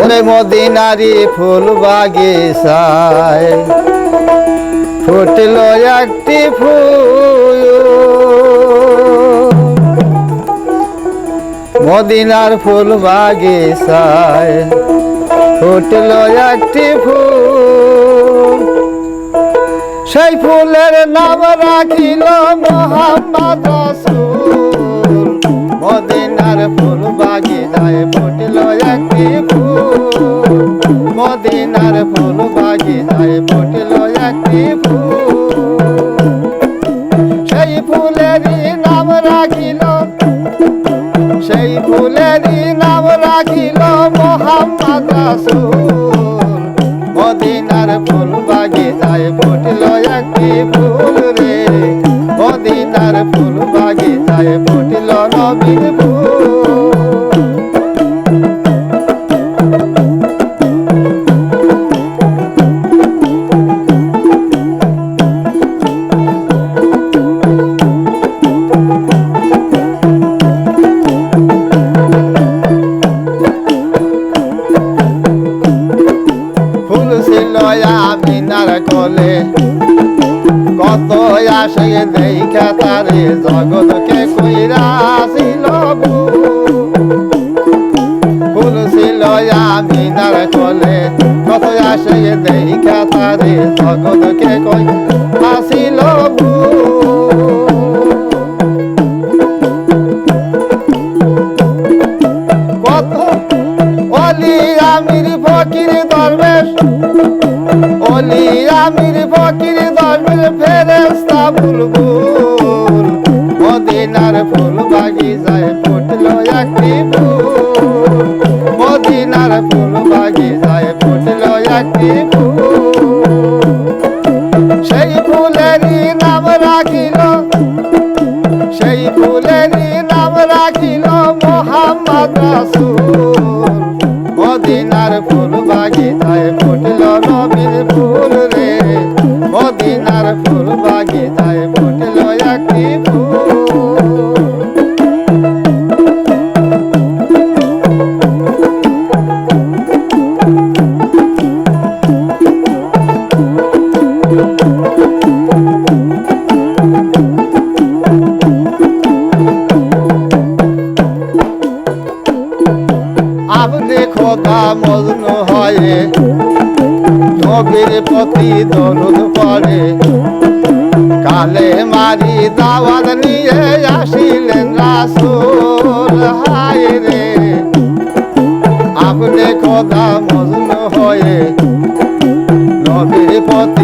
ওরে মদিনারি ফুল বাগিচায় ফুটল একটি ফুল। মদিনার ফুল বাগিচায় ফুটল একটি ফুল। সেই ফুলের নাম রাখিল মোহাম্মদ বাগিচায় ফুটল একটি ফুল। মদিনার ফুল বাগিচায় ফুটল একটি ফুল। সেই ফুলেরই নাম রাখিল, সেই ফুলেরই নাম রাখিল মোহাম্মদ রাসূল। মদিনার ফুল বাগিচায় ফুটল একটি ফুল রে। মদিনার ফুল বাগিচায় ফুটল নবীর ফুল। কোলে কত আসে দেখা তারে জগৎকে কইরা ছিল আমিনার কোলে। কত আসে দেখা তারে জগৎকে কই আসিল কত অলি আমির ফকির দরবেশ। অলি আমির ফকির দরবেশ ফেরেস্তা বুলবুল। মদিনার ফুল বাগিচায় ফুটল একটি ফুল। মদিনার ফুল বাগিচায় ফুটল একটি ফুল। সেই ফুলেরই নাম রাখিল, সেই ফুলেরই নাম রাখিল মোহাম্মদ রাসূল।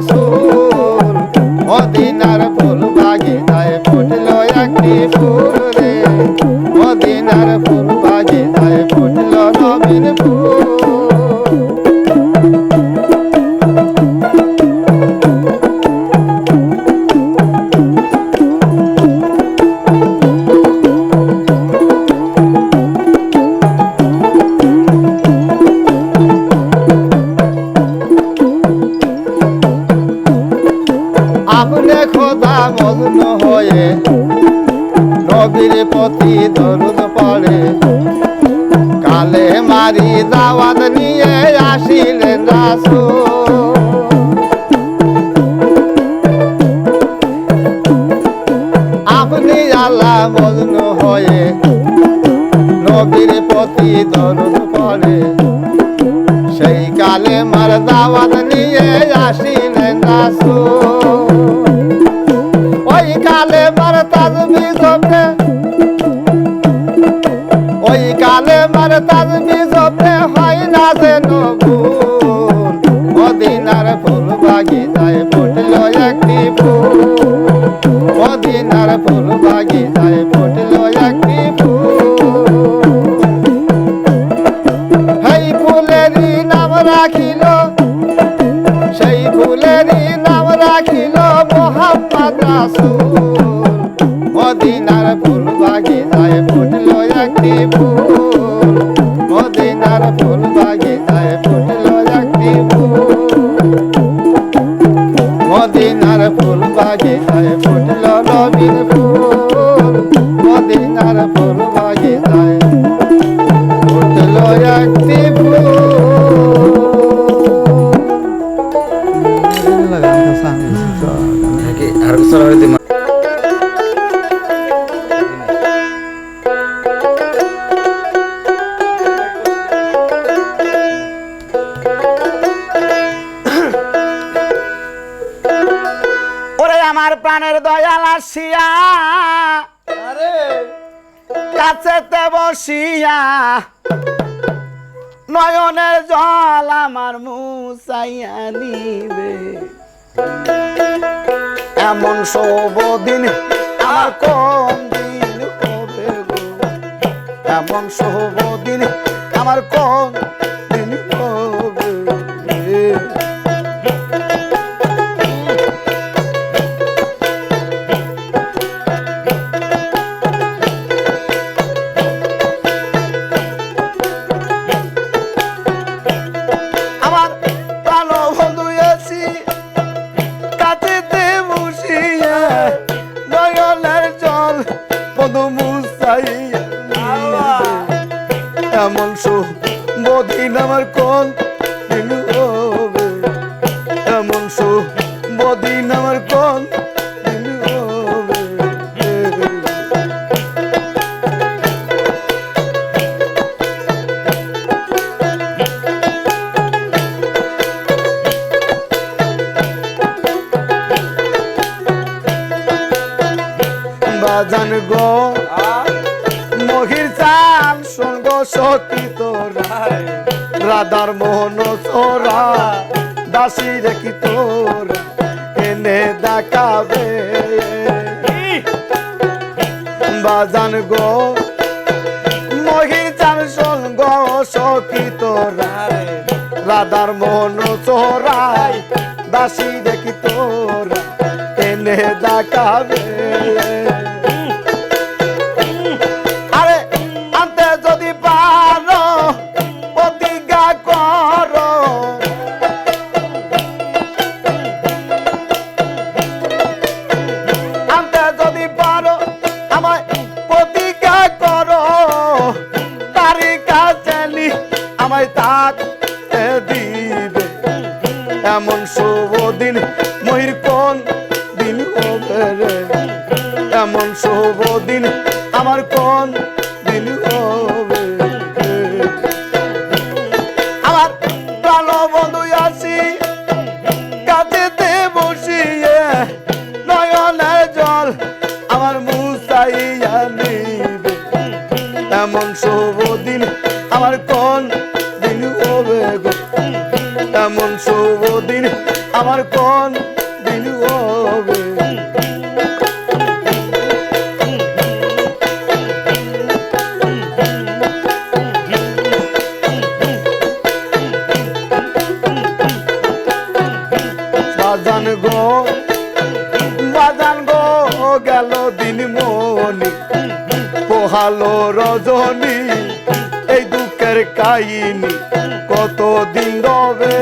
রাসূল আল্লাহ মগ্ন হয়ে নবীর প্রতি দরুদ পড়ে। সেই কালে মার দাওয়াত নিয়ে আসিলেন রাসূল। রাখিল, সেই ফুলেরই নাম রাখিল মোহাম্মদ রাসুল। মদিনার ফুল বাগিচায় ফুটল একটি ফুল। মদিনার ফুল বাগিচায় প্রাণের দয়াল আসিয়া কাছেতে বসিয়া নয়নের জল আমার মুসাইয়া নিবে। এমন শুভ দিন আমার কোন দিন হবে গো? এমন শুভ দিন আমার কোন বাজান গো। মহির চান সঙ্গ সতী তোরা। রাধার মোহন সোরা, দাসী রেখি তোরা। এনে দেখাবে। বাজান গো, মহির চান সঙ্গ সখী তোরা। রাধার মোহন সোরাই দাসী দেখি তোরা। এনে দেখাবে। আমার কোন হবে? বাজান গেল দিন পোহালো রজনী এই দুঃখের কাহিনী কত দিন রবে?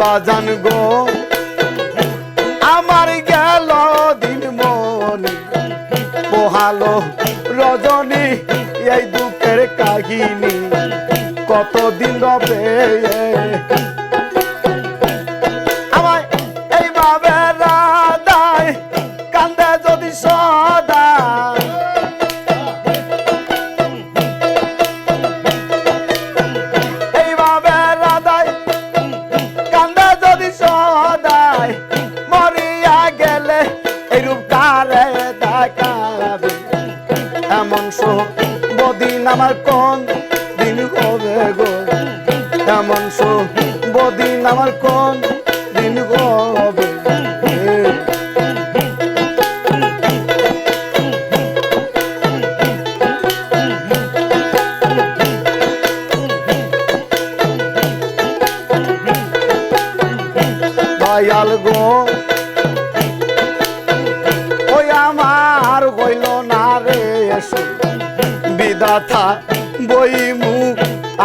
বাজান গো। আমার গেল দিন মনে পোহালো রজনী এই দুঃখের কাহিনী। কতদিন রবে এমন বদিন আমার কোন দিন হবে গো। এমন বদিন আমার কোন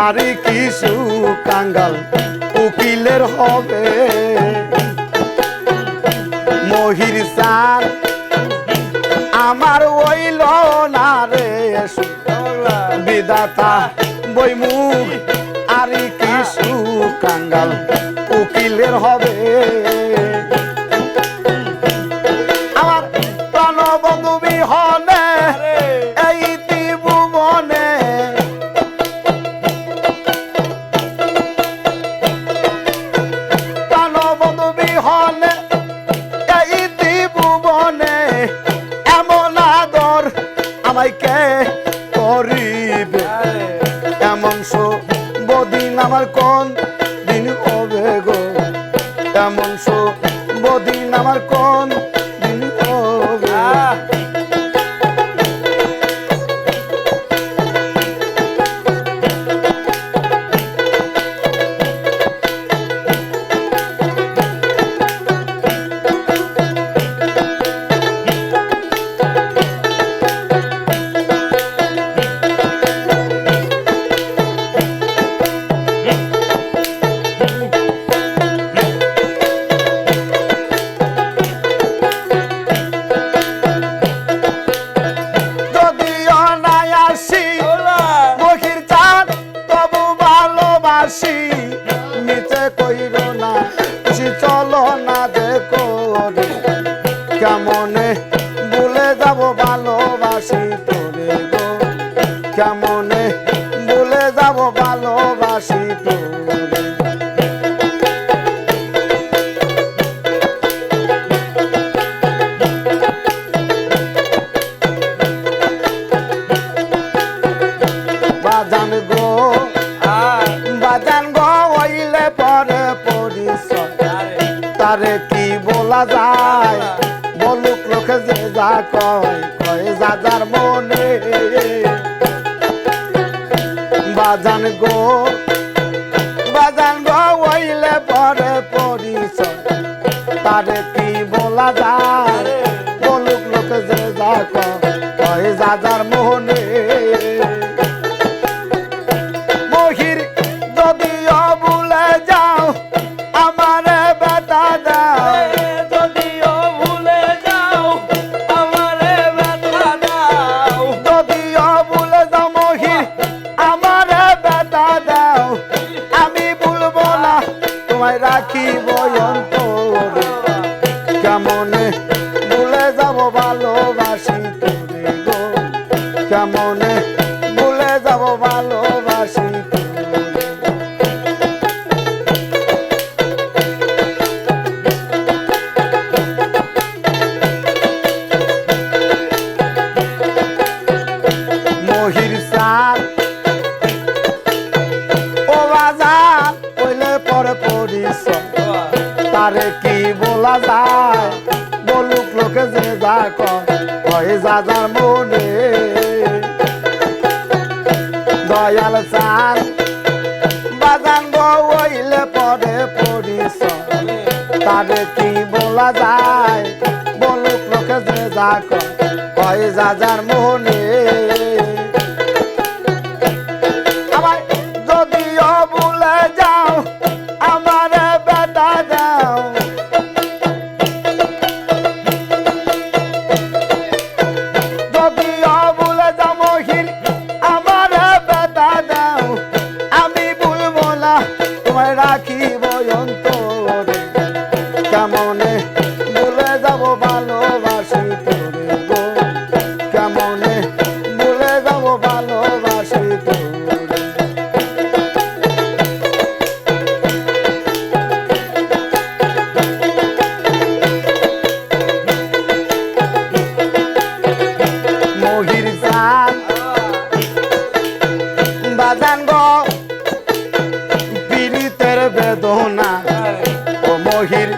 আর কিছু কাঙ্গাল উকিলের হবে। মহির সার সেলাই করিবে। এমন বদিন আমার কোন দিন হবে গো? এমন বদিন আমার কোন বাজান গো বাজান গো হইলে পরে পরিচয়। তারে কি বলা যায়? বলুক লোকে যে যা কর তারে কি বলা যায়? বলুক লোকে যে যা কয়ে যা যার মনে। দয়াল চাল বাজান বইলে পরে পরিস তারে কি বলা যায়? বলুক লোকে যে যা কয়ে যা যার মনে। கோகில்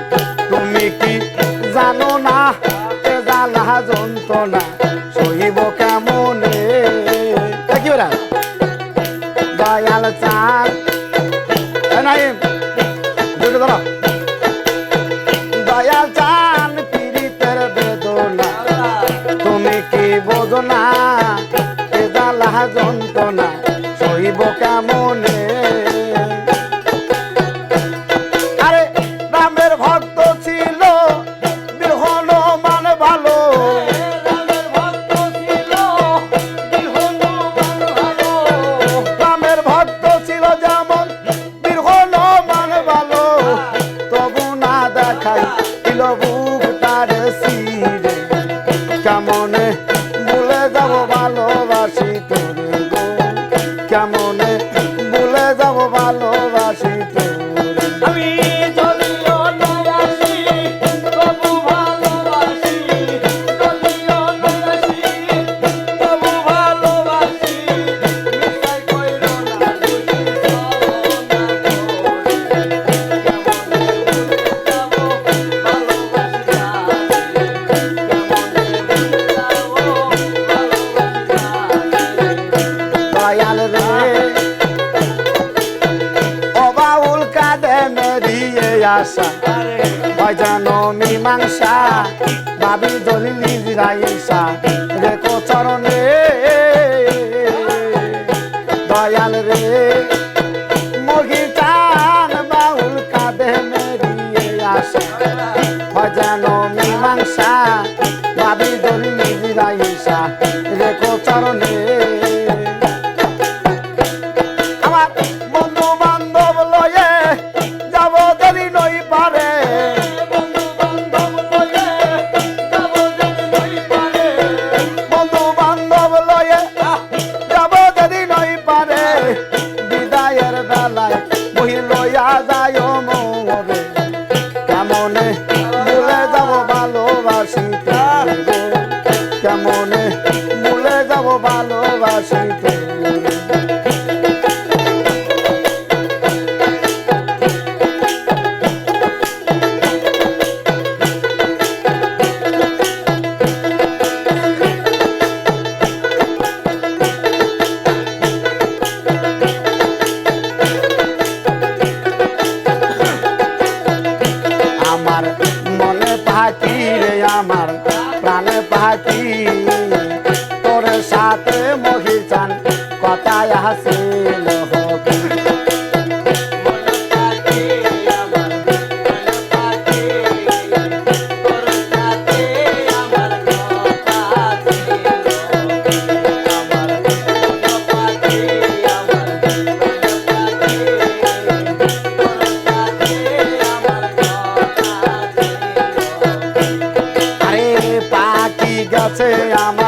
আরে পাখি গেছে আমার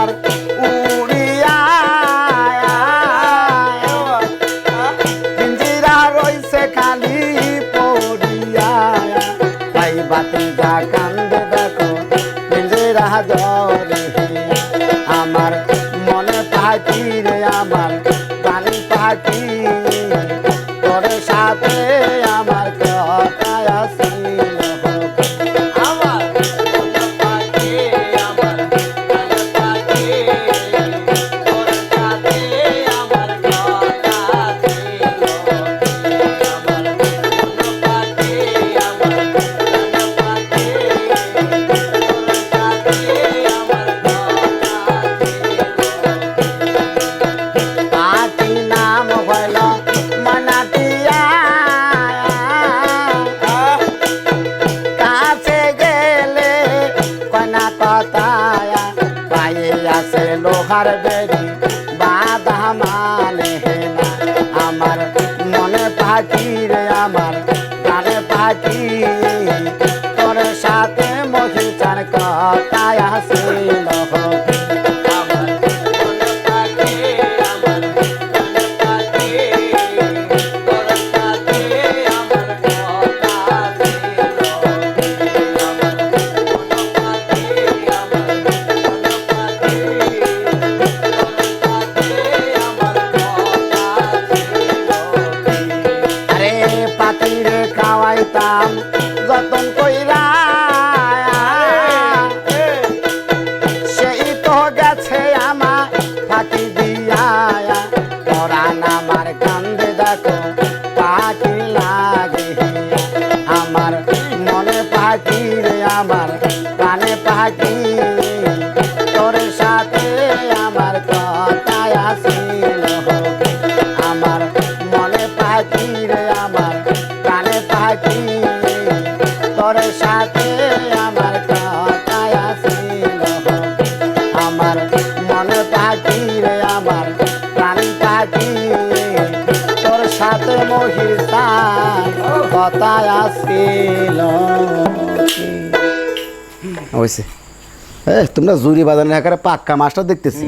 আসিল? হয়েছে তোমরা জুরি বাজানের একারে পাক্কা মাছটা দেখতেছি।